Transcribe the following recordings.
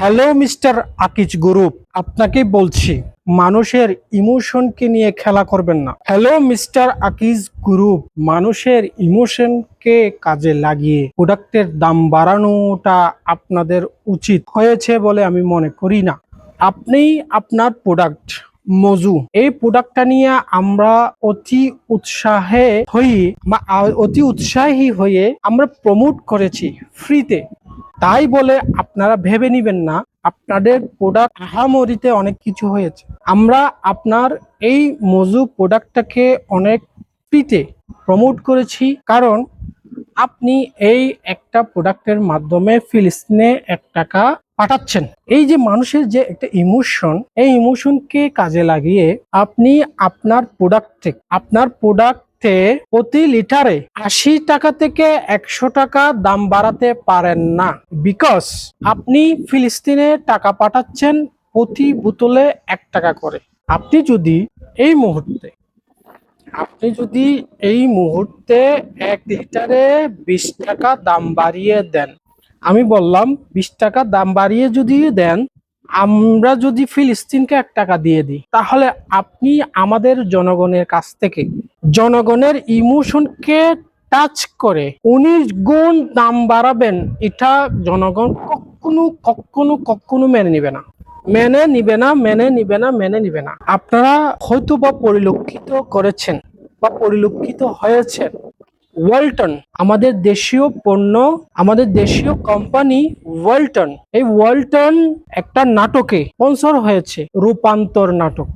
Hello mister Akij group, আপনাকে বলছি, মানুষের ইমোশনকে নিয়ে খেলা করবেন না। হ্যালো মিস্টার আকিজ গ্রুপ, মানুষের ইমোশনকে কাজে লাগিয়ে প্রোডাক্টের দাম বাড়ানোটা আপনাদের উচিত হয়েছে বলে আমি মনে করি না। আপনি আপনার প্রোডাক্ট, মজু। এই প্রোডাক্টটা নিয়ে আমরা অতি উৎসাহে হয়ে বা অতি উৎসাহী হয়ে আমরা প্রমোট করেছি ফ্রিতে। তাই বলে আপনারা ভেবে নিবেন না, আপনাদের প্রোডাক্ট আহামরিতে অনেক কিছু হয়েছে। আমরা আপনার এই মজু প্রোডাক্টটাকে অনেক ফ্রিতে প্রমোট করেছি, কারণ আপনি এই একটা প্রোডাক্টের মাধ্যমে ফিলিস্তিনে এক টাকা পাঠাচ্ছেন। এই যে মানুষের যে একটা ইমোশন এই ইমোশনকে কাজে লাগিয়ে আপনি আপনার প্রোডাক্টে আপনার প্রোডাক্টে প্রতি লিটারে আশি টাকা থেকে একশো টাকা দাম বাড়াতে পারেন না। বিকজ আপনি ফিলিস্তিনে টাকা পাঠাচ্ছেন প্রতি বোতলে এক টাকা করে। আপনি যদি এই মুহূর্তে, আপনি যদি এই মুহূর্তে এক লিটারে বিশ টাকা দাম বাড়িয়ে দেন, আমি বললাম বিশ টাকা দাম বাড়িয়ে যদি দেন আমরা যদি ফিলিস্তিনকে এক টাকা দিয়ে দিই, তাহলে আপনি আমাদের জনগণের কাছ থেকে জনগণের ইমোশনকে টাচ করে উনিশ গুণ দাম বাড়াবেন, এটা জনগণ কখনো কখনো কখনো মেনে নিবে না। মেনে নিবে না, মেনে নিবে না, মেনে নিবে না। আপনারা হয়তো বা পরিলক্ষিত করেছেন বা পরিলক্ষিত হয়েছেন। ওয়ালটন। আমাদের দেশীয় পণ্য, আমাদের দেশীয় কোম্পানি ওয়ালটন। এই ওয়ালটন একটা নাটকে স্পন্সর হয়েছে, রূপান্তর নাটক।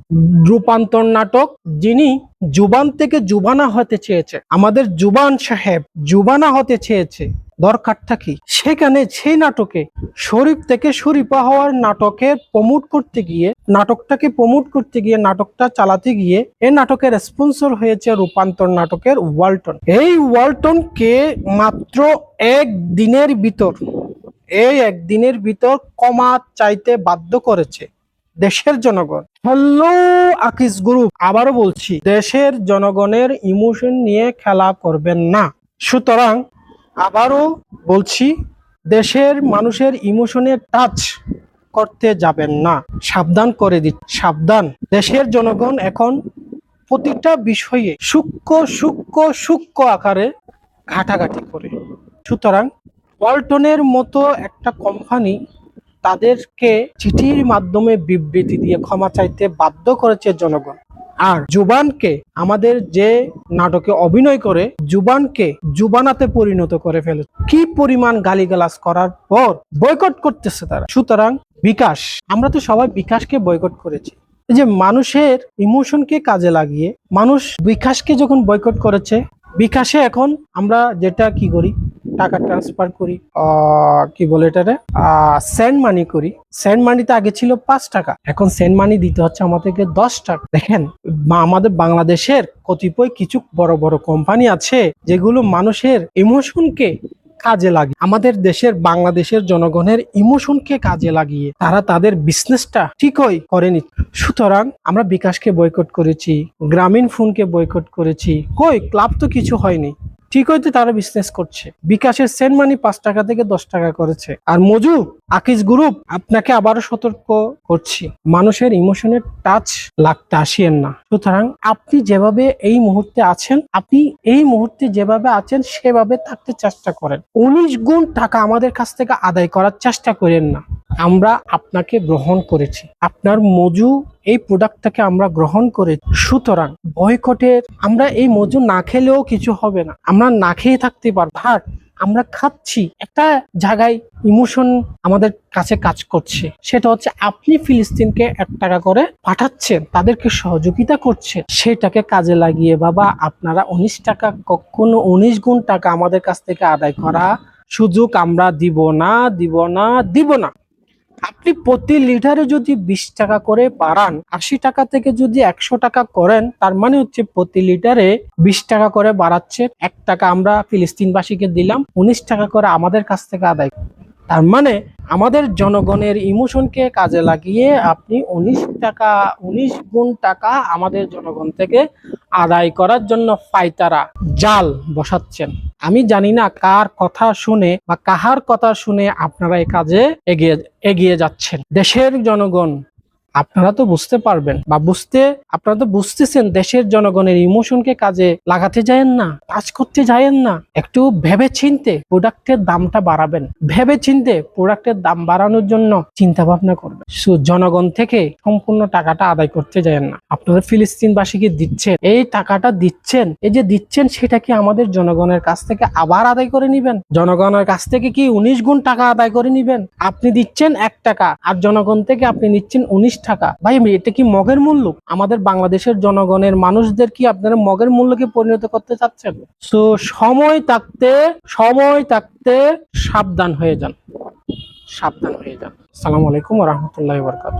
রূপান্তর নাটক যিনি জুবান থেকে জুবানা হতে চেয়েছে। আমাদের জুবান সাহেব জুবানা হতে চেয়েছে। দরকারটা কি সেখানে সেই নাটকে, শরীফ থেকে শরীফা হওয়ার নাটকে প্রমোট করতে গিয়ে, নাটকটাকে প্রমোট করতে গিয়ে, নাটকটা চালাতে গিয়ে এই নাটকের স্পন্সর হয়েছে রূপান্তর নাটকের ওয়ালটন। এই ওয়ালটনকে মাত্র এক দিনের ভিতর, এই একদিনের ভিতর কমা চাইতে বাধ্য করেছে দেশের জনগণ। হ্যালো আকিস গ্রুপ আবারও বলছি, দেশের জনগণের ইমোশন নিয়ে খেলা করবেন না। সুতরাং আবারও বলছি, দেশের মানুষের ইমোশনের টাচ করতে যাবেন না। সাবধান করে দিচ্ছি, সাবধান। দেশের জনগণ এখন প্রতিটা বিষয়ে সূক্ষ্ম সূক্ষ্ম সূক্ষ্ম আকারে ঘাটাঘাটি করে। সুতরাং ওয়ালটনের মতো একটা কোম্পানি তাদেরকে চিঠির মাধ্যমে বিবৃতি দিয়ে ক্ষমা চাইতে বাধ্য করেছে জনগণ। আর জুবানকে আমাদের যে নাটকে অভিনয় করে, জুবানকে জুবানাতে পরিণত করে ফেলে। কি পরিমাণ গালিগালাজ করার পর বয়কট করতেছে তারা। সুতরাং বিকাশ, আমরা তো সবাই বিকাশকে বয়কট করেছি। এই যে মানুষের ইমোশনকে কাজে লাগিয়ে, মানুষ বিকাশকে যখন বয়কট করেছে, বিকাশে এখন আমরা যেটা কি করি টাকা ট্রান্সফার করি কি বলে এটারে? সেন্ড মানি করি। সেন্ড মানিতে আগে ছিল পাঁচ টাকা, এখন সেন্ড মানি দিতে হচ্ছে আমাদেরকে দশ টাকা। দেখেন আমাদের বাংলাদেশের কতিপয় কিছু বড় বড় কোম্পানি আছে যেগুলো মানুষের ইমোশনকে কাজে লাগে আমাদের দেশের, বাংলাদেশের জনগণের ইমোশনকে কাজে লাগিয়ে তারা তাদের বিজনেসটা ঠিকই করে নি সুতরাং আমরা বিকাশকে বয়কট করেছি, গ্রামীণ ফোনকে বয়কট করেছি। কই ক্লাব তো কিছু হয়নি। ঠিকই তো তারা বিজনেস করছে। বিকাশের সেন্ট মানি পাঁচ টাকা থেকে দশ টাকা করেছে। আর মজু, আকিজ গ্রুপ আপনাকে আবারও সতর্ক করছি। মানুষের ইমোশনের টাচ লাগতে আসিয়েন না। সুতরাং আপনি যেভাবে এই মুহূর্তে আছেন, আপনি এই মুহূর্তে যেভাবে আছেন, সেভাবে থাকতে চেষ্টা করেন। উনিশ গুণ টাকা আমাদের কাছ থেকে আদায় করার চেষ্টা করেন না। আমরা আপনাকে গ্রহণ করেছি। আপনার মজু এই প্রোডাক্টটাকে আমরা গ্রহণ করে সুতরাং বয়কটের আমরা এই মজু না খেলেও কিছু হবে না। আমরা না খেয়ে থাকতে পারব। আর আমরা খাচ্ছি। একটা জায়গায় ইমোশন আমাদের কাছে কাজ করছে। সেটা হচ্ছে আপনি ফিলিস্তিনকে এক টাকা করে পাঠাচ্ছেন। তাদেরকে সহযোগিতা করছেন। সেটাকে কাজে লাগিয়ে বাবা, আপনারা উনিশ টাকা, কখনো উনিশ গুণ টাকা আমাদের কাছ থেকে আদায় করা সুযোগ আমরা দিব না দিব না দিব না। আপনি প্রতি লিটারে যদি বিশ টাকা করে বাড়ান, আশি টাকা থেকে যদি একশো টাকা করেন, তার মানে হচ্ছে প্রতি লিটারে বিশ টাকা করে বাড়াচ্ছে। এক টাকা আমরা ফিলিস্তিনবাসীকে দিলাম, উনিশ টাকা করে আমাদের কাছ থেকে আদায়। তার মানে আমাদের জনগণের ইমোশনকে কাজে লাগিয়ে আপনি উনিশ টাকা, উনিশ গুণ টাকা আমাদের জনগণ থেকে আদায় করার জন্য পাইতারা জাল বসাচ্ছেন। আমি জানি না কার কথা শুনে বা কাহার কথা শুনে আপনারা এই কাজে এগিয়ে এগিয়ে যাচ্ছেন। দেশের জনগণ আপনারা তো বুঝতে পারবেন বা বুঝতে, আপনারা তো বুঝতেছেন দেশের জনগণের ইমোশনকে কাজে লাগাতে যায়েন না, কাজ করতে যায়েন না। একটু ভেবে চিনতে প্রোডাক্টের দামটা বাড়াবেন। ভেবে চিনতে প্রোডাক্টের দাম বাড়ানোর জন্য চিন্তা ভাবনা করবেন জনগণ থেকে সম্পূর্ণ টাকাটা আদায় করতে যায়েন না। আপনারা ফিলিস্তিনবাসীকে দিচ্ছেন, এই টাকাটা দিচ্ছেন, এই যে দিচ্ছেন সেটা কি আমাদের জনগণের কাছ থেকে আবার আদায় করে নিবেন? জনগণের কাছ থেকে কি উনিশ গুণ টাকা আদায় করে নিবেন? আপনি দিচ্ছেন এক টাকা, আর জনগণ থেকে আপনি নিচ্ছেন উনিশ টাকা। ভাই এটা কি মগের মূল্য? আমাদের বাংলাদেশের জনগণের মানুষদের কি আপনারা মগের মূল্যকে পরিণত করতে চাচ্ছেন? তো সময় থাকতে সময় থাকতে সাবধান হয়ে যান। সাবধান হয়ে যান। আসসালামু আলাইকুম রহমতুল্লাহ বরকাত